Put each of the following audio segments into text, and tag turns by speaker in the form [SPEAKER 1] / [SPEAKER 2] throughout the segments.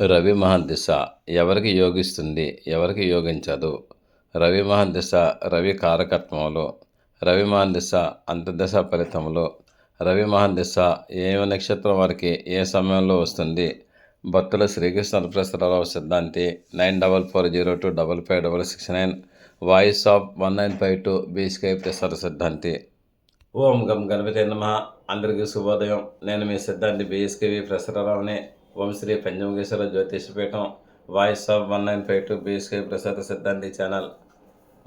[SPEAKER 1] రవి మహందిశ ఎవరికి యోగిస్తుంది ఎవరికి యోగించదు? రవి మహందిశ రవి కారకత్వంలో రవి మహందిశ అంతర్దశ ఫలితంలో రవి మహందిశ ఏ నక్షత్రం వారికి ఏ సమయంలో వస్తుంది? Bhaktula Srikrishna ప్రసరరావు Siddhanti nine double four zero two double five double six nine voice of one nine five two బీస్కై Prasada Siddhanti. ఓం గం గణపతి నమ. అందరికీ శుభోదయం. నేను మీ సిద్ధాంతి బీఎస్కేవి ప్రసాదరావుని ఓం శ్రీ పంచముఖేశ్వర జ్యోతిషపీఠం voice of one nine five two BSK Prasada Siddhanti channel.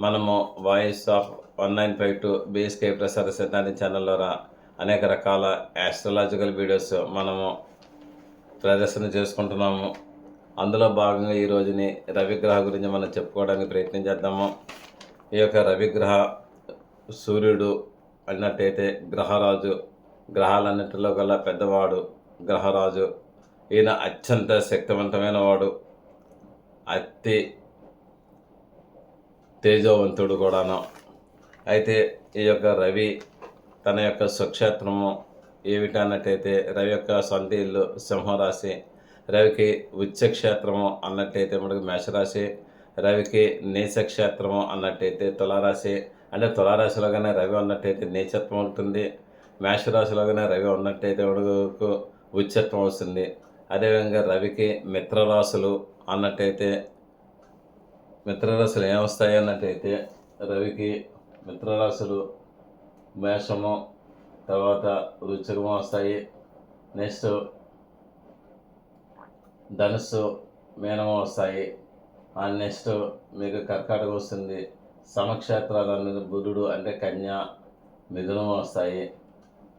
[SPEAKER 1] మనము voice of one nine five two BSK Prasada Siddhanti channel ద్వారా అనేక రకాల యాస్ట్రలాజికల్ వీడియోస్ మనము ప్రదర్శన చేసుకుంటున్నాము. అందులో భాగంగా ఈ రోజుని రవిగ్రహ గురించి మనం చెప్పుకోవడానికి ప్రయత్నం చేద్దాము. ఈ యొక్క రవిగ్రహ సూర్యుడు అన్నట్టయితే గ్రహరాజు. గ్రహాలన్నింటిలో గల పెద్దవాడు గ్రహరాజు. ఈయన అత్యంత శక్తివంతమైన వాడు. అతి తేజవంతుడు కూడాను. అయితే ఈ యొక్క రవి తన యొక్క సుక్షేత్రము ఏమిటన్నట్టయితే రవి యొక్క సొంత ఇల్లు సింహరాశి రవికి ఉచ్చక్షేత్రము అన్నట్టయితే మనకు మేషరాశి రవికి నీచక్షేత్రము అన్నట్టయితే తులారాశి. అంటే తులారాశిలోగానే రవి ఉన్నట్టయితే నీచత్వం ఉంటుంది. మేషరాశిలోగానే రవి ఉన్నట్టయితే మనకు ఉచ్చత్వం వస్తుంది. అదేవిధంగా రవికి మిత్రరాశులు అన్నట్టయితే మిత్రరాశులు ఏమొస్తాయి అన్నట్టయితే రవికి మిత్రరాశులు మేషము తర్వాత రుచికము వస్తాయి. నెక్స్ట్ ధనుస్సు మీనము వస్తాయి. ఆ నెక్స్ట్ మీకు కర్కాటక వస్తుంది. సమక్షేత్రాలు అనేది బుధుడు అంటే కన్య మిథునము వస్తాయి.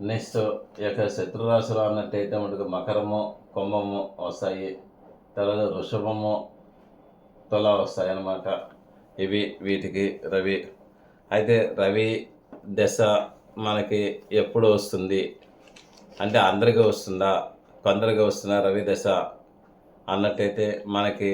[SPEAKER 1] నెక్స్ట్ ఈ యొక్క శత్రురాశులు అన్నట్టయితే మనకు మకరము కుంభము వస్తాయి తర్వాత వృషభము తుల వస్తాయి అన్నమాట. ఇవి వీటికి రవి. అయితే రవి దశ మనకి ఎప్పుడు వస్తుంది? అంటే అందరికీ వస్తుందా? కొందరికి వస్తుందా రవి దశ అన్నట్టయితే మనకి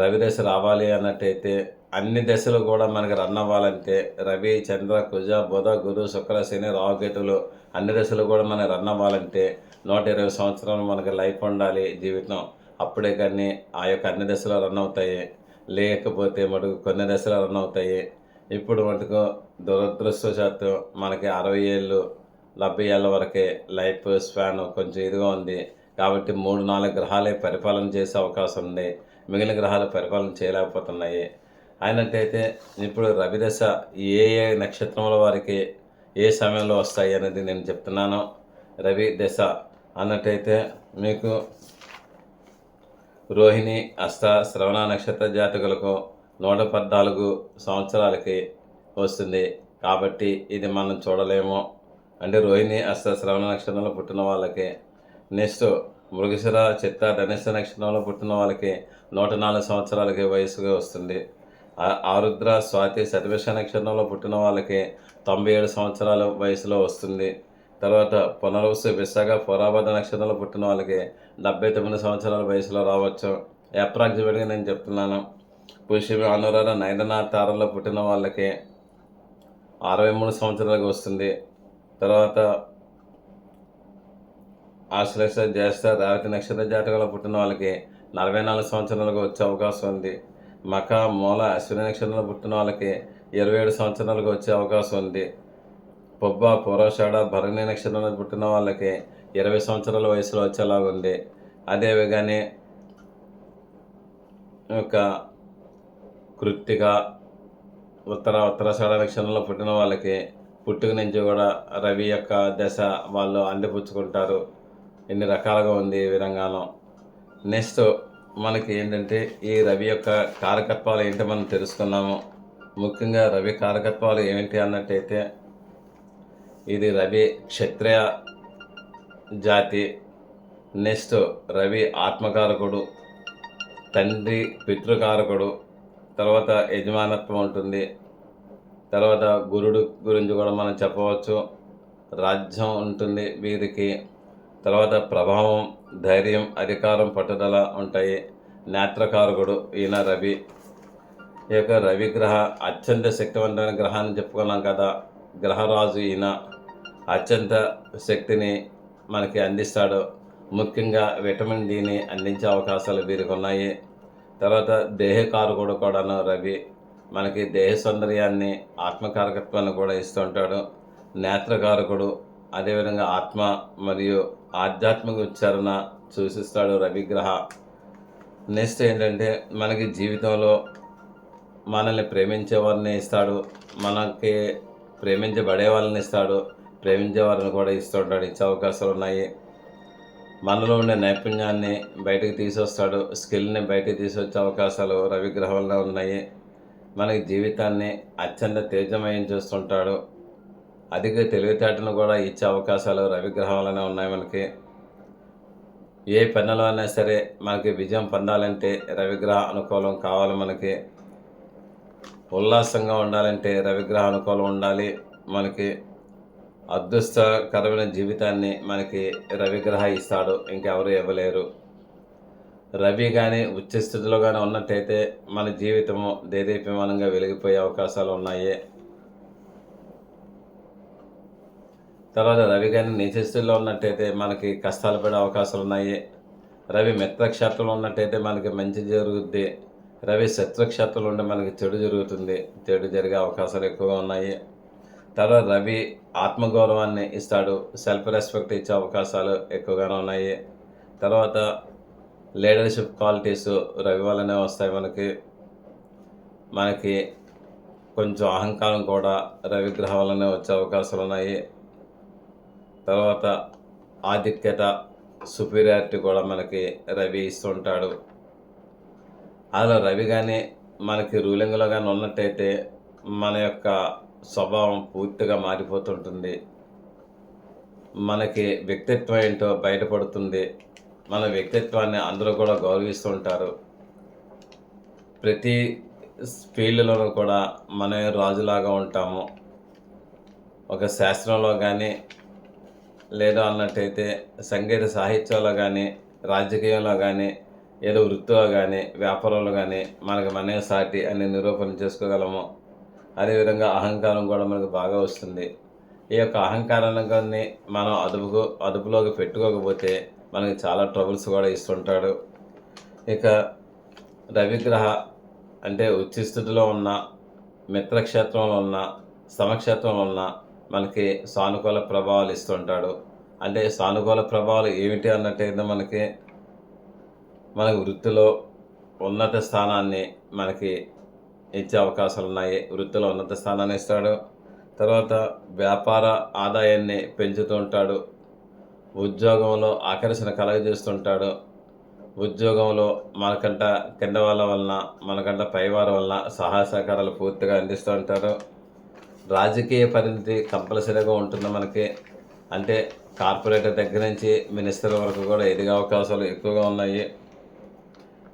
[SPEAKER 1] రవి దశ రావాలి అన్నట్టయితే అన్ని దశలు కూడా మనకి రన్ అవ్వాలంటే రవి చంద్ర కుజ బుధ గురు శుక్ర శని రావుకేతులు అన్ని దశలు కూడా మనకి రన్ అవ్వాలంటే నూట ఇరవై సంవత్సరాలు మనకి లైఫ్ ఉండాలి జీవితం. అప్పుడే కానీ ఆ యొక్క అన్ని దశలు రన్ అవుతాయి. లేకపోతే మటుకు కొన్ని దశలు రన్ అవుతాయి. ఇప్పుడు మటుకు దురదృష్టవశాత్తు మనకి అరవై ఏళ్ళు డెబ్బై ఏళ్ళ వరకే లైఫ్ స్పాన్ కొంచెం ఇదిగా ఉంది. కాబట్టి మూడు నాలుగు గ్రహాలే పరిపాలన చేసే అవకాశం ఉంది. మిగిలిన గ్రహాలు పరిపాలన చేయలేకపోతున్నాయి. అయినట్టయితే ఇప్పుడు రవిదశ ఏ ఏ నక్షత్రముల వారికి ఏ సమయంలో వస్తాయి అనేది నేను చెప్తున్నాను. రవి దశ అన్నట్టయితే మీకు రోహిణి అష్ట శ్రవణ నక్షత్ర జాతకులకు నూట పద్నాలుగు సంవత్సరాలకి వస్తుంది. కాబట్టి ఇది మనం చూడలేము. అంటే రోహిణి అష్ట శ్రవణ నక్షత్రంలో పుట్టిన వాళ్ళకి నెక్స్ట్ మృగశిర చిత్త ధనుష నక్షత్రంలో పుట్టిన వాళ్ళకి నూట నాలుగు సంవత్సరాలకి వయసుగా వస్తుంది. ఆరుద్ర స్వాతి శతభిష నక్షత్రంలో పుట్టిన వాళ్ళకి తొంభై ఏడు సంవత్సరాల వయసులో వస్తుంది. తర్వాత పునర్వసు విశాఖ పురాబద్ధ నక్షత్రంలో పుట్టిన వాళ్ళకి డెబ్బై తొమ్మిది సంవత్సరాల వయసులో రావచ్చు. అప్రాక్సిమేట్గా నేను చెప్తున్నాను. పుష్యమి అనురాధ నైదనాథ్ తారలో పుట్టిన వాళ్ళకి అరవై మూడు సంవత్సరాలకు వస్తుంది. తర్వాత ఆశ్లేష జ్యేష్ఠ రేవతి నక్షత్ర జాతకంలో పుట్టిన వాళ్ళకి నలభై నాలుగు సంవత్సరాలకు వచ్చే అవకాశం ఉంది. మక మూల అశ్విని నక్షత్రంలో పుట్టిన వాళ్ళకి ఇరవై ఏడు సంవత్సరాలకు వచ్చే అవకాశం ఉంది. పొబ్బ పూర్వషాఢ భరణి నక్షత్రంలో పుట్టిన వాళ్ళకి ఇరవై సంవత్సరాల వయసులో వచ్చేలాగా ఉంది. అదేవిధంగానే యొక్క కృత్తిక ఉత్తర ఉత్తరాషాఢ నక్షత్రంలో పుట్టిన వాళ్ళకి పుట్టుక నుంచి కూడా రవి యొక్క దశ వాళ్ళు అందిపుచ్చుకుంటారు. ఎన్ని రకాలుగా ఉంది ఈ విరంగాలం నెక్స్ట్ మనకి ఏంటంటే ఈ రవి యొక్క కారకత్వాలు ఏంటో మనం తెలుసుకున్నాము. ముఖ్యంగా రవి కారకత్వాలు ఏమిటి అన్నట్టయితే ఇది రవి క్షత్రియ జాతి. నెక్స్ట్ రవి ఆత్మకారకుడు తండ్రి పితృకారకుడు తర్వాత యజమానత్వం ఉంటుంది. తర్వాత గురుడు గురించి కూడా మనం చెప్పవచ్చు. రాజ్యం ఉంటుంది వీరికి తర్వాత ప్రభావం ధైర్యం అధికారం పట్టుదల ఉంటాయి. నేత్రకారకుడు ఈయన రవి. ఈ యొక్క రవి గ్రహ అత్యంత శక్తివంతమైన గ్రహాన్ని చెప్పుకున్నాం కదా. గ్రహరాజు ఈయన అత్యంత శక్తిని మనకి అందిస్తాడు. ముఖ్యంగా విటమిన్ డిని అందించే అవకాశాలు వీరికి ఉన్నాయి. తర్వాత దేహకారకుడు కూడాను రవి మనకి దేహ సౌందర్యాన్ని ఆత్మకారకత్వాన్ని కూడా ఇస్తూ ఉంటాడు. నేత్రకారకుడు అదేవిధంగా ఆత్మ మరియు ఆధ్యాత్మిక ఉచ్చారణ సూచిస్తాడు రవిగ్రహ. నెక్స్ట్ ఏంటంటే మనకి జీవితంలో మనల్ని ప్రేమించే వారిని ఇస్తాడు. మనకి ప్రేమించబడే వాళ్ళని ఇస్తాడు. ప్రేమించే వారిని కూడా ఇస్తుంటాడు. ఇచ్చే అవకాశాలు ఉన్నాయి. మనలో ఉండే నైపుణ్యాన్ని బయటకు తీసుకొస్తాడు స్కిల్ని బయటకు తీసుకొచ్చే అవకాశాలు రవిగ్రహంలో ఉన్నాయి. మనకి జీవితాన్ని అత్యంత తేజమయం చేస్తుంటాడు. అధిక తెలివితేటను కూడా ఇచ్చే అవకాశాలు రవిగ్రహాలనే ఉన్నాయి మనకి. ఏ పనులో అయినా సరే మనకి విజయం పొందాలంటే రవిగ్రహ అనుకూలం కావాలి మనకి. ఉల్లాసంగా ఉండాలంటే రవిగ్రహ అనుకూలం ఉండాలి మనకి. అదృష్టకరమైన జీవితాన్ని మనకి రవిగ్రహ ఇస్తాడు ఇంకెవరు ఇవ్వలేరు. రవి కానీ ఉచ్చ స్థితిలో కానీ ఉన్నట్టయితే మన జీవితము దేదీప్యమానంగా వెలిగిపోయే అవకాశాలు ఉన్నాయి. తర్వాత రవి కానీ నీచ స్థితిలో ఉన్నట్టయితే మనకి కష్టాలు పడే అవకాశాలు ఉన్నాయి. రవి మిత్రక్షేత్రంలో ఉన్నట్టయితే మనకి మంచి జరుగుద్ది. రవి శత్రుక్షేత్రంలో ఉంటే మనకి చెడు జరుగుతుంది. చెడు జరిగే అవకాశాలు ఎక్కువగా ఉన్నాయి. తర్వాత రవి ఆత్మగౌరవాన్ని ఇస్తాడు. సెల్ఫ్ రెస్పెక్ట్ ఇచ్చే అవకాశాలు ఎక్కువగానే ఉన్నాయి. తర్వాత లీడర్షిప్ క్వాలిటీస్ రవి వల్లనే వస్తాయి మనకి. మనకి కొంచెం అహంకారం కూడా రవి వల్లనే వచ్చే అవకాశాలు ఉన్నాయి. తర్వాత ఆధిక్యత సుపీరియారిటీ కూడా మనకి రవి ఇస్తుంటాడు. అలా రవి కానీ మనకి రూలింగ్లో కానీ ఉన్నట్టయితే మన యొక్క స్వభావం పూర్తిగా మారిపోతుంటుంది. మనకి వ్యక్తిత్వం ఏంటో బయటపడుతుంది. మన వ్యక్తిత్వాన్ని అందరూ కూడా గౌరవిస్తుంటారు. ప్రతి ఫీల్డ్లోనూ కూడా మనమే రాజులాగా ఉంటాము. ఒక శాస్త్రంలో కానీ లేదా అన్నట్టయితే సంగీత సాహిత్యంలో కానీ రాజకీయంలో కానీ ఏదో వృత్తిలో కానీ వ్యాపారంలో కానీ మనకి మనే సాటి అని నిరూపణ చేసుకోగలము. అదేవిధంగా అహంకారం కూడా మనకు బాగా వస్తుంది. ఈ యొక్క అహంకారాన్ని మనం అదుపుకు అదుపులోకి పెట్టుకోకపోతే మనకి చాలా ట్రబుల్స్ కూడా ఇస్తుంటాడు. ఇక రవిగ్రహ అంటే ఉచ్చి స్థితిలో ఉన్న మిత్రక్షేత్రంలో ఉన్న సమక్షేత్రంలో ఉన్న మనకి సానుకూల ప్రభావాలు ఇస్తుంటాడు. అంటే సానుకూల ప్రభావాలు ఏమిటి అన్నట్టయితే మనకి మన వృత్తిలో ఉన్నత స్థానాన్ని మనకి ఇచ్చే అవకాశాలు ఉన్నాయి. వృత్తిలో ఉన్నత స్థానాన్ని ఇస్తాడు. తర్వాత వ్యాపార ఆదాయాన్ని పెంచుతూ ఉంటాడు. ఉద్యోగంలో ఆకర్షణ కలగజేస్తుంటాడు. ఉద్యోగంలో మనకంట కింద వాళ్ళ వలన మనకంట పైవారి వలన సహాయ సహకారాలు పూర్తిగా అందిస్తూ ఉంటారు రాజకీయ పరిణితి కంపల్సరీగా ఉంటుంది మనకి. అంటే కార్పొరేటర్ దగ్గర నుంచి మినిస్టర్ వరకు కూడా ఎదిగే అవకాశాలు ఎక్కువగా ఉన్నాయి.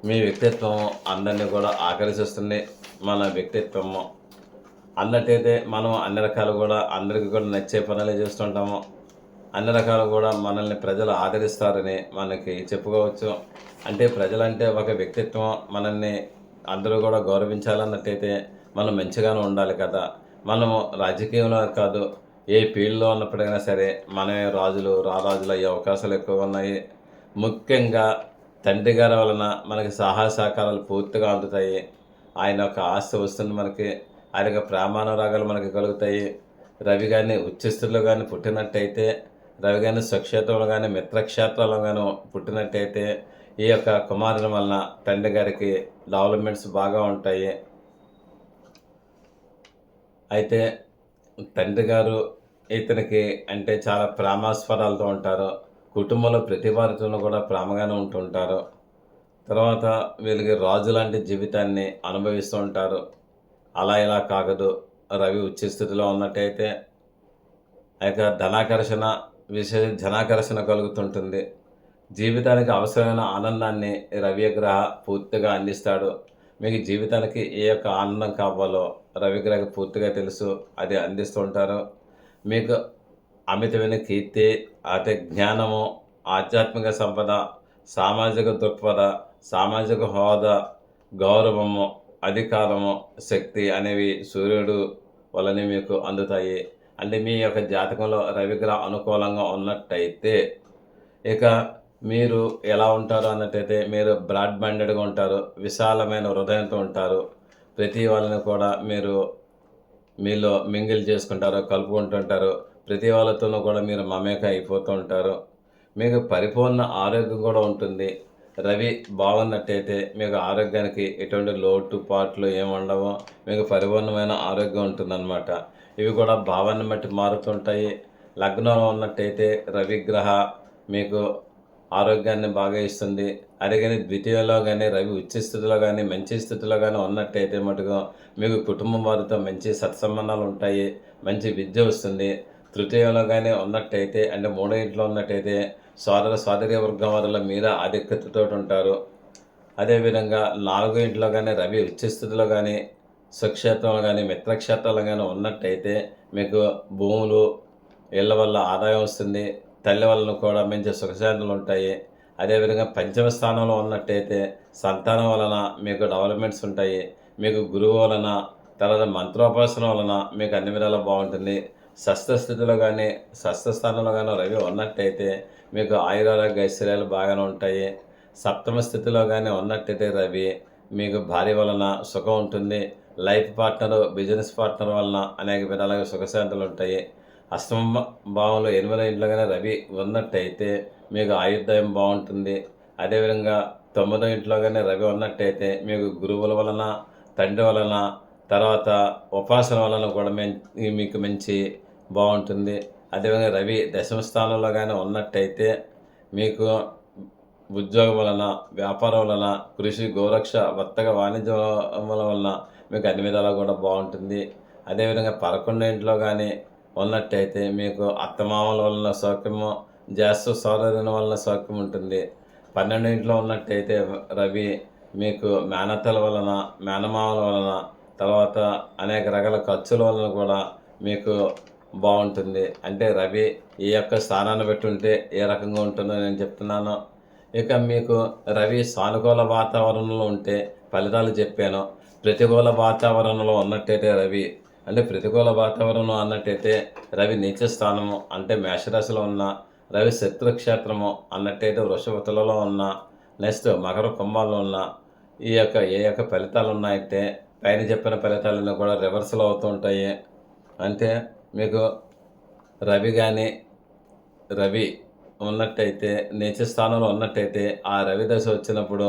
[SPEAKER 1] మీ వ్యక్తిత్వం అందరినీ కూడా ఆకర్షిస్తుంది మన వ్యక్తిత్వము. అన్నట్టయితే మనం అన్ని రకాలు కూడా అందరికీ కూడా నచ్చే పనులు చేస్తుంటాము. అన్ని రకాలు కూడా మనల్ని ప్రజలు ఆదరిస్తారని మనకి చెప్పుకోవచ్చు. అంటే ప్రజలంటే ఒక వ్యక్తిత్వం మనల్ని అందరూ కూడా గౌరవించాలన్నట్టయితే మనం మంచిగానే ఉండాలి కదా. మనము రాజకీయంలో కాదు ఏ ఫీల్డ్లో ఉన్నప్పుడైనా సరే మనమే రాజులు రారాజులు అయ్యే అవకాశాలు ఎక్కువ ఉన్నాయి. ముఖ్యంగా తండ్రి గారి వలన మనకి సహాయ సహకారాలు పూర్తిగా అందుతాయి. ఆయన యొక్క ఆస్తి వస్తుంది మనకి ఆయన యొక్క ప్రేమానురాగాలు మనకి కలుగుతాయి. రవి గారిని ఉచ్చస్థుల్లో కానీ పుట్టినట్టయితే రవి గారిని స్వక్షేత్రంలో కానీ మిత్రక్షేత్రంలో కానీ పుట్టినట్టయితే ఈ యొక్క కుమారుని వలన తండ్రి గారికి డెవలప్మెంట్స్ బాగా ఉంటాయి. అయితే తండ్రి గారు ఇతనికి అంటే చాలా ప్రేమాస్పదాలతో ఉంటారు. కుటుంబంలో ప్రతి వారితోనూ కూడా ప్రేమగానే ఉంటుంటారు తర్వాత వీళ్ళకి రాజు లాంటి జీవితాన్ని అనుభవిస్తూ ఉంటారు. అలా ఇలా కాకదు రవి ఉచ్ఛ స్థితిలో ఉన్నట్టయితే ఆ యొక్క ధనాకర్షణ విశేష జనాకర్షణ కలుగుతుంటుంది. జీవితానికి అవసరమైన ఆనందాన్ని రవి గ్రహ పూర్తిగా అందిస్తాడు. మీకు జీవితానికి ఏ యొక్క ఆనందం కావాలో రవిగ్రహ పూర్తిగా తెలుసు అది అందిస్తుంటారు మీకు అమితమైన కీర్తి అతి జ్ఞానము ఆధ్యాత్మిక సంపద సామాజిక దృక్పథ సామాజిక హోదా గౌరవము అధికారము శక్తి అనేవి సూర్యుడు వలనే మీకు అందుతాయి. అంటే మీ యొక్క జాతకంలో రవిగ్రహ అనుకూలంగా ఉన్నట్టయితే ఇక మీరు ఎలా ఉంటారు అన్నట్టయితే మీరు బ్రాడ్ మైండెడ్గా ఉంటారు విశాలమైన హృదయంతో ఉంటారు. ప్రతి వాళ్ళని కూడా మీరు మీలో మింగిల్ చేసుకుంటారు కలుపుకుంటుంటారు ప్రతి వాళ్ళతోనూ కూడా మీరు మమేక అయిపోతూ ఉంటారు. మీకు పరిపూర్ణ ఆరోగ్యం కూడా ఉంటుంది. రవి బాగున్నట్టయితే మీకు ఆరోగ్యానికి ఎటువంటి లోటు పాట్లు ఏమి ఉండవు. మీకు పరిపూర్ణమైన ఆరోగ్యం ఉంటుందన్నమాట. ఇవి కూడా భావాన్ని బట్టి మారుతుంటాయి. లగ్నంలో ఉన్నట్టయితే రవిగ్రహ మీకు ఆరోగ్యాన్ని బాగా ఇస్తుంది. అదే కానీ ద్వితీయలో కానీ రవి ఉచ్చ స్థితిలో కానీ మంచి స్థితిలో కానీ ఉన్నట్టయితే మటుకు మీకు కుటుంబం వారితో మంచి సత్సంబంధాలు ఉంటాయి. మంచి విద్య వస్తుంది. తృతీయంలో కానీ ఉన్నట్టయితే అంటే మూడో ఇంట్లో ఉన్నట్టయితే సోదర సోదరి వర్గం వారిలో మీద ఆధిక్యతతో ఉంటారు. అదేవిధంగా నాలుగో ఇంట్లో కానీ రవి ఉచ్చ స్థితిలో కానీ సుక్షేత్రంలో కానీ మిత్రక్షేత్రాలు కానీ ఉన్నట్టయితే మీకు భూములు ఇళ్ళ వల్ల ఆదాయం వస్తుంది. తల్లి వలన కూడా మంచి సుఖశాంతులు ఉంటాయి. అదేవిధంగా పంచమ స్థానంలో ఉన్నట్టయితే సంతానం వలన మీకు డెవలప్మెంట్స్ ఉంటాయి. మీకు గురువు వలన తర్వాత మంత్రోపాసన వలన మీకు అన్ని విధాలా బాగుంటుంది. షష్ఠ స్థితిలో కానీ షష్ఠ స్థానంలో కానీ రవి ఉన్నట్టయితే మీకు ఆయురారోగ్య ఐశ్వర్యాలు బాగానే ఉంటాయి. సప్తమ స్థితిలో కానీ ఉన్నట్టయితే రవి మీకు భార్య వలన సుఖం ఉంటుంది. లైఫ్ పార్ట్నర్ బిజినెస్ పార్ట్నర్ వలన అనేక విధాలుగా సుఖశాంతులు ఉంటాయి. అష్టమ భావంలో ఎనిమిదో ఇంట్లోగానే రవి ఉన్నట్టయితే మీకు ఆయుర్దాయం బాగుంటుంది. అదేవిధంగా తొమ్మిదో ఇంట్లోగానే రవి ఉన్నట్టయితే మీకు గురువుల వలన తండ్రి వలన తర్వాత ఉపాసన వలన కూడా మెం- మీకు మంచి బాగుంటుంది. అదేవిధంగా రవి దశమ స్థానంలో కానీ ఉన్నట్టయితే మీకు ఉద్యోగం వలన వ్యాపారం వలన కృషి గోరక్ష వర్తక వాణిజ్యం వలన మీకు అన్ని విధాలా కూడా బాగుంటుంది. అదేవిధంగా పదకొండో ఇంట్లో కానీ ఉన్నట్టయితే మీకు అత్తమామల వలన సౌఖ్యము జ్యేష్ఠ సోదరుల వలన సౌఖ్యం ఉంటుంది. పన్నెండు ఇంట్లో ఉన్నట్టయితే రవి మీకు మేనత్తల వలన మేనమామల వలన తర్వాత అనేక రకాల ఖర్చుల వలన కూడా మీకు బాగుంటుంది. అంటే రవి ఈ యొక్క స్థానాన్ని బట్టి ఉంటే ఏ రకంగా ఉంటుందో నేను చెప్తున్నాను. ఇక మీకు రవి సానుకూల వాతావరణంలో ఉంటే ఫలితాలు చెప్పాను. ప్రతికూల వాతావరణంలో ఉన్నట్టయితే రవి అంటే ప్రతికూల వాతావరణం అన్నట్టయితే రవి నీచ స్థానము అంటే మేషరాశిలో ఉన్న రవి శత్రుక్షేత్రము అన్నట్టయితే వృషభతులలో ఉన్న నెక్స్ట్ మకర కుంభాల్లో ఉన్న ఈ యొక్క ఏ యొక్క ఫలితాలు ఉన్నాయంటే పైన చెప్పిన ఫలితాలన్నీ కూడా రివర్సల్ అవుతూ ఉంటాయి. అంటే మీకు రవి కానీ రవి ఉన్నట్టయితే నీచ స్థానంలో ఉన్నట్టయితే ఆ రవి దశ వచ్చినప్పుడు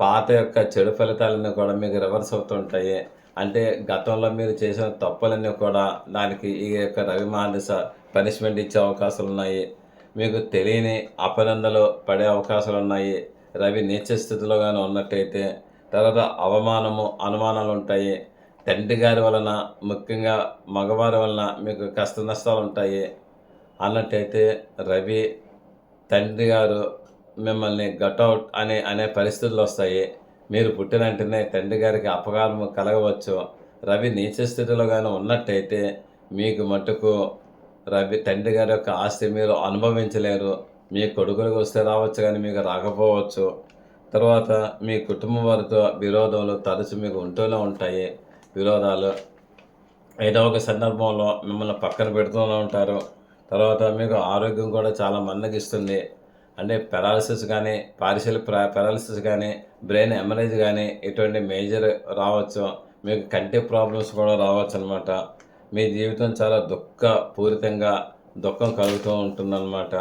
[SPEAKER 1] పాత యొక్క చెడు ఫలితాలన్నీ కూడా మీకు రివర్స్ అవుతుంటాయి అంటే గతంలో మీరు చేసిన తప్పులన్నీ కూడా దానికి ఈ యొక్క రవి మహాదశ పనిష్మెంట్ ఇచ్చే అవకాశాలు ఉన్నాయి. మీకు తెలియని అపనందలు పడే అవకాశాలు ఉన్నాయి. రవి నీచ స్థితిలో కానీ ఉన్నట్టయితే తర్వాత అవమానము అనుమానాలు ఉంటాయి. తండ్రి గారి వలన ముఖ్యంగా మగవారి వలన మీకు కష్ట నష్టాలు ఉంటాయి. అన్నట్టయితే రవి తండ్రి గారు మిమ్మల్ని గట్అవుట్ అనే అనే పరిస్థితులు వస్తాయి. మీరు పుట్టిన వెంటనే తండ్రి గారికి అపకారం కలగవచ్చు. రవి నీచ స్థితిలో కానీ ఉన్నట్టయితే మీకు మటుకు రవి తండ్రి గారి యొక్క ఆస్తి మీరు అనుభవించలేరు. మీ కొడుకులకు వస్తే రావచ్చు కానీ మీకు రాకపోవచ్చు. తర్వాత మీ కుటుంబం వారితో విరోధాలు తరచు మీకు ఉంటూనే ఉంటాయి. విరోధాలు ఏదో ఒక సందర్భంలో మిమ్మల్ని పక్కన పెడుతూనే ఉంటారు. తర్వాత మీకు ఆరోగ్యం కూడా చాలా మందగిస్తుంది అంటే పెరాలసిస్ కానీ పార్షియల్ పెరాలసిస్ కానీ బ్రెయిన్ ఎమరేజ్ కానీ ఇటువంటి మేజర్ రావచ్చు. మీకు కంటి ప్రాబ్లమ్స్ కూడా రావచ్చు అనమాట మీ జీవితం చాలా దుఃఖపూరితంగా దుఃఖం కలుగుతూ ఉంటుందన్నమాట.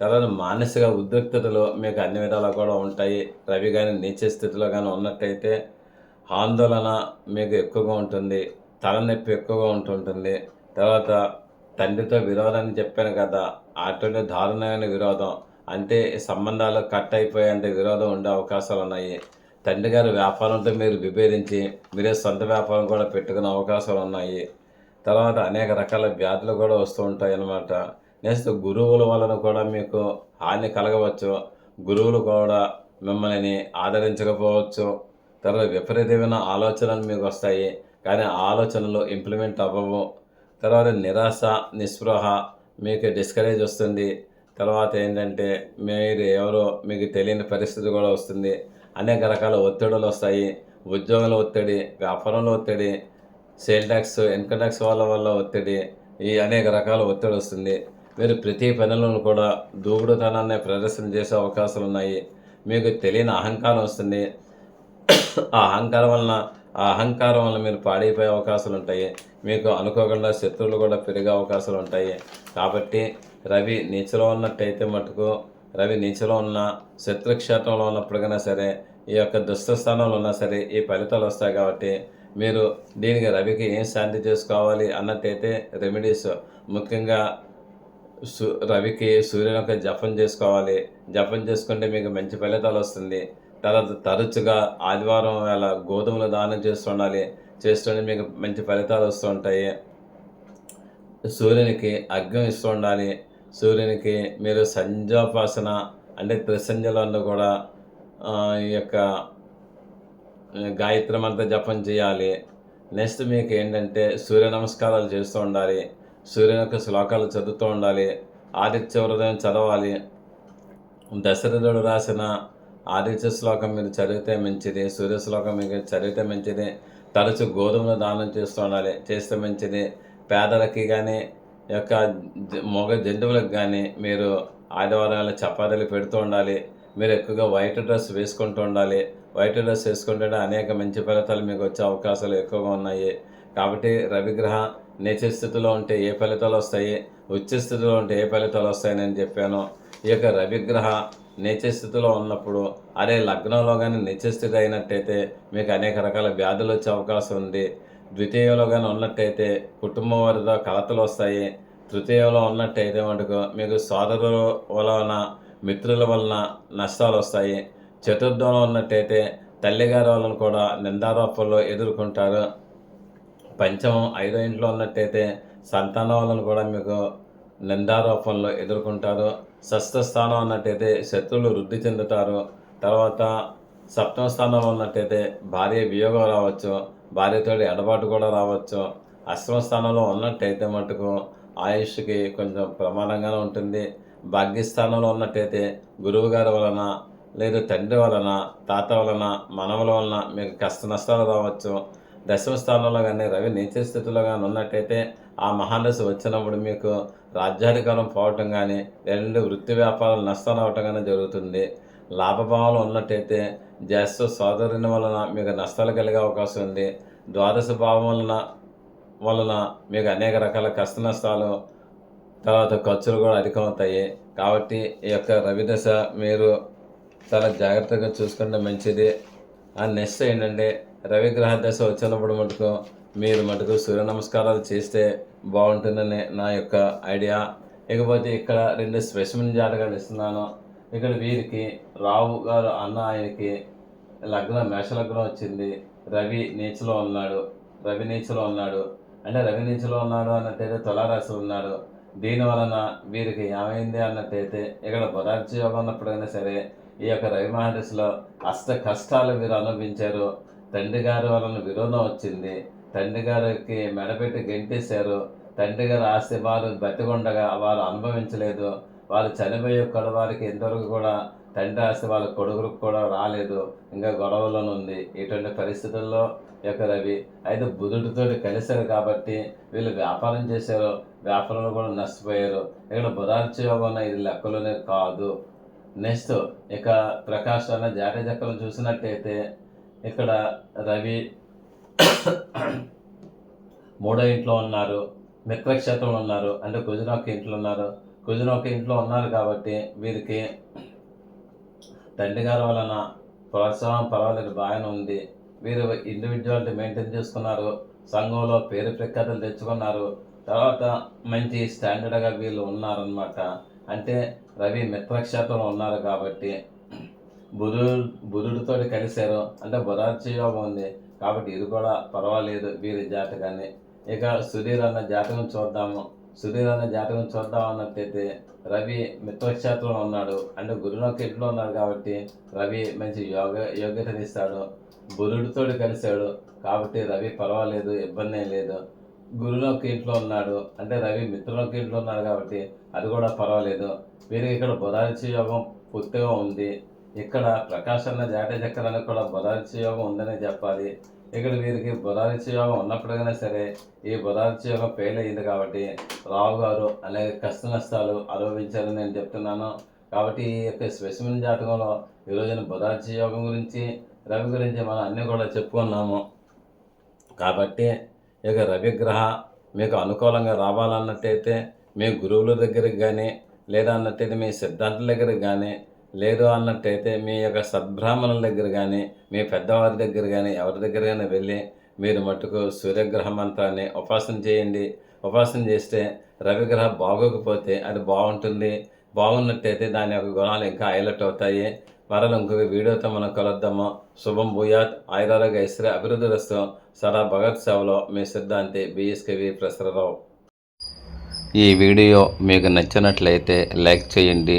[SPEAKER 1] తర్వాత మానసిక ఉద్రిక్తతలు మీకు అన్ని విధాలుగా కూడా ఉంటాయి. రవి కానీ నీచ స్థితిలో కానీ ఉన్నట్టయితే ఆందోళన మీకు ఎక్కువగా ఉంటుంది. తలనొప్పి ఎక్కువగా ఉంటుంటుంది. తర్వాత తండ్రితో విరోధాన్ని చెప్పాను కదా అటువంటి దారుణమైన విరోధం. అంటే సంబంధాలు కట్ అయిపోయేంత విరోధం ఉండే అవకాశాలు ఉన్నాయి. తండ్రి గారి వ్యాపారంతో మీరు విభేదించి మీరే సొంత వ్యాపారం కూడా పెట్టుకునే అవకాశాలు ఉన్నాయి. తర్వాత అనేక రకాల వ్యాధులు కూడా వస్తూ ఉంటాయి అన్నమాట నెక్స్ట్ గురువుల వలన కూడా మీకు హాని కలగవచ్చు. గురువులు కూడా మిమ్మల్ని ఆదరించకపోవచ్చు. తర్వాత విపరీతమైన ఆలోచనలు మీకు వస్తాయి. కానీ ఆలోచనలు ఇంప్లిమెంట్ అవ్వవు. తర్వాత నిరాశ నిస్పృహ మీకు డిస్కరేజ్ వస్తుంది. తర్వాత ఏంటంటే మీరు ఎవరో మీకు తెలియని పరిస్థితి కూడా వస్తుంది. అనేక రకాల ఒత్తిడులు వస్తాయి. ఉద్యోగుల ఒత్తిడి వ్యాపారంలో ఒత్తిడి సేల్ ట్యాక్స్ ఇన్కమ్ ట్యాక్స్ వాళ్ళ వల్ల ఒత్తిడి ఈ అనేక రకాల ఒత్తిడి వస్తుంది. మీరు ప్రతి పనులను కూడా దూకుడుతనాన్ని ప్రదర్శన చేసే అవకాశాలు ఉన్నాయి. మీకు తెలియని అహంకారం వస్తుంది. ఆ అహంకారం వలన ఆ అహంకారం వల్ల మీరు పాడైపోయే అవకాశాలు ఉంటాయి. మీకు అనుకోకుండా శత్రువులు కూడా పెరిగే అవకాశాలు ఉంటాయి. కాబట్టి రవి నీచలో ఉన్నట్టయితే మటుకు రవి నీచలో ఉన్న శత్రుక్షేత్రంలో ఉన్నప్పటికైనా సరే ఈ యొక్క దుష్ట స్థానంలో ఉన్నా సరే ఈ ఫలితాలు వస్తాయి కాబట్టి మీరు దీనికి రవికి ఏం శాంతి చేసుకోవాలి అన్నట్టయితే రెమెడీస్. ముఖ్యంగా సు రవికి సూర్యుని యొక్క జపం చేసుకోవాలి. జపం చేసుకుంటే మీకు మంచి ఫలితాలు వస్తుంది. తర్వాత తరచుగా ఆదివారం వేళ గోధుమలు దానం చేస్తుండాలి చేస్తుంటే మీకు మంచి ఫలితాలు వస్తుంటాయి సూర్యునికి అర్ఘ్యం ఇస్తూ ఉండాలి. సూర్యునికి మీరు సంజోపాసన అంటే త్రిసంధ్యలలో కూడా ఈ యొక్క గాయత్రి మంత్ర జపం చేయాలి. నెక్స్ట్ మీకు ఏంటంటే సూర్య నమస్కారాలు చేస్తూ ఉండాలి. సూర్యుని యొక్క శ్లోకాలు చదువుతూ ఉండాలి. ఆదిత్య హృదయం చదవాలి. దశరథుడు రాసిన ఆదిత్య శ్లోకం మీరు చదివితే మంచిది సూర్య శ్లోకం మీకు చదివితే మంచిది. తరచు గోధుమలు దానం చేస్తూ ఉండాలి చేస్తే మంచిది. పేదలకి కానీ యొక్క మొగ మగ జంతువులకు కానీ మీరు ఆదివారాల చపాతీలు పెడుతూ ఉండాలి. మీరు ఎక్కువగా వైట్ డ్రెస్ వేసుకుంటూ ఉండాలి. వైట్ డ్రెస్ వేసుకుంటే అనేక మంచి ఫలితాలు మీకు వచ్చే అవకాశాలు ఎక్కువగా ఉన్నాయి. కాబట్టి రవిగ్రహ నీచ స్థితిలో ఉంటే ఏ ఫలితాలు వస్తాయి? ఉచ్చ స్థితిలో ఉంటే ఏ ఫలితాలు వస్తాయని నేను చెప్పాను. ఈ యొక్క రవిగ్రహ నీచ స్థితిలో ఉన్నప్పుడు అదే లగ్నంలో కానీ నీచ స్థితి అయినట్టయితే మీకు అనేక రకాల వ్యాధులు వచ్చే అవకాశం ఉంది. ద్వితీయంలో కానీ ఉన్నట్టయితే కుటుంబం వారితో కలతలు వస్తాయి. తృతీయంలో ఉన్నట్టయితే మటుకు మీకు సోదరుల వలన మిత్రుల వలన నష్టాలు వస్తాయి. చతుర్థంలో ఉన్నట్టయితే తల్లిగారి వలన కూడా నిందారోపణలు ఎదుర్కొంటారు. పంచమం ఐదో ఇంట్లో ఉన్నట్టయితే సంతానం వలన కూడా మీకు నిందారోపణలు ఎదుర్కొంటారు. షష్ఠ స్థానం ఉన్నట్టయితే శత్రువులు వృద్ధి చెందుతారు. తర్వాత సప్తమ స్థానంలో ఉన్నట్టయితే భార్య వియోగం రావచ్చు. భార్యతో ఎడబాటు కూడా రావచ్చు. అష్టమ స్థానంలో ఉన్నట్టయితే మటుకు ఆయుష్కి కొంచెం ప్రమాదంగానే ఉంటుంది. భాగ్యస్థానంలో ఉన్నట్టయితే గురువు గారి వలన లేదా తండ్రి వలన తాత వలన మనవల వలన మీకు కష్ట నష్టాలు రావచ్చు. దశమ స్థానంలో కానీ రవి నీచ స్థితిలో కానీ ఉన్నట్టయితే ఆ మహాదశ వచ్చినప్పుడు మీకు రాజ్యాధికారం పోవటం కానీ రెండు వృత్తి వ్యాపారాలు నష్టాలు అవటం కానీ జరుగుతుంది. లాభభావాలు ఉన్నట్టయితే జ్యేష్ఠ సోదరుని వలన మీకు నష్టాలు కలిగే అవకాశం ఉంది. ద్వాదశ భావం వలన వలన మీకు అనేక రకాల కష్ట నష్టాలు తర్వాత ఖర్చులు కూడా అధికమవుతాయి. కాబట్టి ఈ యొక్క రవిదశ మీరు చాలా జాగ్రత్తగా చూసుకుంటే మంచిది. ఆ నెక్స్ట్ ఏంటంటే రవిగ్రహ దశ వచ్చినప్పుడు మటుకు మీరు మటుకు సూర్య నమస్కారాలు చేస్తే బాగుంటుందని నా యొక్క ఐడియా. ఇకపోతే ఇక్కడ రెండు స్పెసిమిన్ జాతకాలు ఇస్తున్నాను. ఇక్కడ వీరికి రావు గారు అన్న ఆయనకి లగ్నం మేషలగ్నం వచ్చింది. రవి నీచలో ఉన్నాడు. రవి నీచలో ఉన్నాడు. అంటే రవి నీచలో ఉన్నాడు అన్నట్టయితే తులారాశి ఉన్నాడు. దీని వలన వీరికి ఏమైంది అన్నట్టయితే ఇక్కడ బుధార్జీ యోగం ఉన్నప్పుడైనా సరే ఈ యొక్క రవి మహర్షిలో అష్ట కష్టాలు వీరు అనుభవించారు. తండ్రి గారి వలన విరోధం వచ్చింది. తండ్రి గారికి మెడపెట్టి గెంటేశారు. తండ్రి గారు ఆస్తి వారు బతికొండగా వారు అనుభవించలేదు. వాళ్ళు చనిపోయే కొడవారికి ఇంతవరకు కూడా తండ్రి ఆస్తి వాళ్ళ కొడుకులకు కూడా రాలేదు. ఇంకా గొడవలోనే ఉంది. ఇటువంటి పరిస్థితుల్లో యొక్క రవి అయితే బుధుడితో కలిశారు కాబట్టి వీళ్ళు వ్యాపారం చేశారు. వ్యాపారంలో కూడా నష్టపోయారు. ఇక్కడ బుధార్చ యోగం ఇది లెక్కలోనే కాదు. నెక్స్ట్ ఇక ప్రకాష్ అన్న జాతీయ చక్రం చూసినట్టయితే ఇక్కడ రవి మూడో ఇంట్లో ఉన్నారు. మిత్రక్షేత్రంలో ఉన్నారు. అంటే గుజరాత్ ఇంట్లో ఉన్నారు. కుజునొక్క ఇంట్లో ఉన్నారు కాబట్టి వీరికి తండ్రి గారి వలన ప్రోత్సాహం పర్వాలేదు బాగానే ఉంది. వీరు ఇండివిజువాలిటీ మెయింటైన్ చేసుకున్నారు. సంఘంలో పేరు ప్రఖ్యాతలు తెచ్చుకున్నారు. తర్వాత మంచి స్టాండర్డ్గా వీళ్ళు ఉన్నారనమాట అంటే రవి మిత్రక్షేత్రంలో ఉన్నారు కాబట్టి బుధుడు బుధుడితో కలిశారు. అంటే బురార్చి యోగం ఉంది. కాబట్టి ఇది కూడా పర్వాలేదు వీరి జాతకాన్ని. ఇక సుధీర్ అన్న జాతకం చూద్దాము. సుధీర్ జాతకం చూద్దాం అన్నట్లయితే రవి మిత్రక్షేత్రంలో ఉన్నాడు. అంటే గురునొక్క ఇంట్లో ఉన్నాడు కాబట్టి రవి మంచి యోగ యోగ్యతనిస్తాడు. బురుడితో కలిశాడు కాబట్టి రవి పర్వాలేదు ఇబ్బంది ఏం లేదు. గురునొక్క ఇంట్లో ఉన్నాడు. అంటే రవి మిత్రులొక్క ఇంట్లో ఉన్నాడు కాబట్టి అది కూడా పర్వాలేదు. వీరికి ఇక్కడ బుధారిచి యోగం పూర్తిగా ఉంది. ఇక్కడ ప్రకాశన్న జాటే జాట చక్రానికి కూడా బుధారిచి యోగం ఉందనే చెప్పాలి. ఇక్కడ వీరికి బుధారిచి యోగం ఉన్నప్పటికైనా సరే ఈ బుధారిచి యోగం ఫెయిల్ అయ్యింది కాబట్టి రావు గారు అనేక కష్ట నష్టాలు అనుభవించారని నేను చెప్తున్నాను. కాబట్టి ఈ యొక్క స్పెసిమిన్ జాతకంలో ఈ రోజున యోగం గురించి రవి గురించి మనం అన్నీ కూడా చెప్పుకున్నాము. కాబట్టి ఇక రవిగ్రహ మీకు అనుకూలంగా రావాలన్నట్టయితే మీ గురువుల దగ్గరికి కానీ లేదా అన్నట్టయితే మీ సిద్ధాంతుల దగ్గరికి కానీ లేదు అన్నట్టయితే మీ యొక్క సద్బ్రాహ్మణుల దగ్గర కానీ మీ పెద్దవారి దగ్గర కానీ ఎవరి దగ్గరైనా వెళ్ళి మీరు మటుకు సూర్యగ్రహ మంత్రాన్ని ఉపాసన చేయండి. ఉపాసన చేస్తే రవిగ్రహం బాగోకపోతే అది బాగుంటుంది. బాగున్నట్టయితే దాని యొక్క గుణాలు ఇంకా హైలైట్ అవుతాయి. మరల ఇంకొక వీడియోతో మనం కలుద్దాము. శుభం భూయాత్. ఆయురారోగ్య ఐశ్వర్య అభివృద్ధి రస్తు. సరా భగత్ సేవలో మీ సిద్ధాంతి బిఎస్కేవి ప్రసరరావు.
[SPEAKER 2] ఈ వీడియో మీకు నచ్చినట్లయితే లైక్ చేయండి.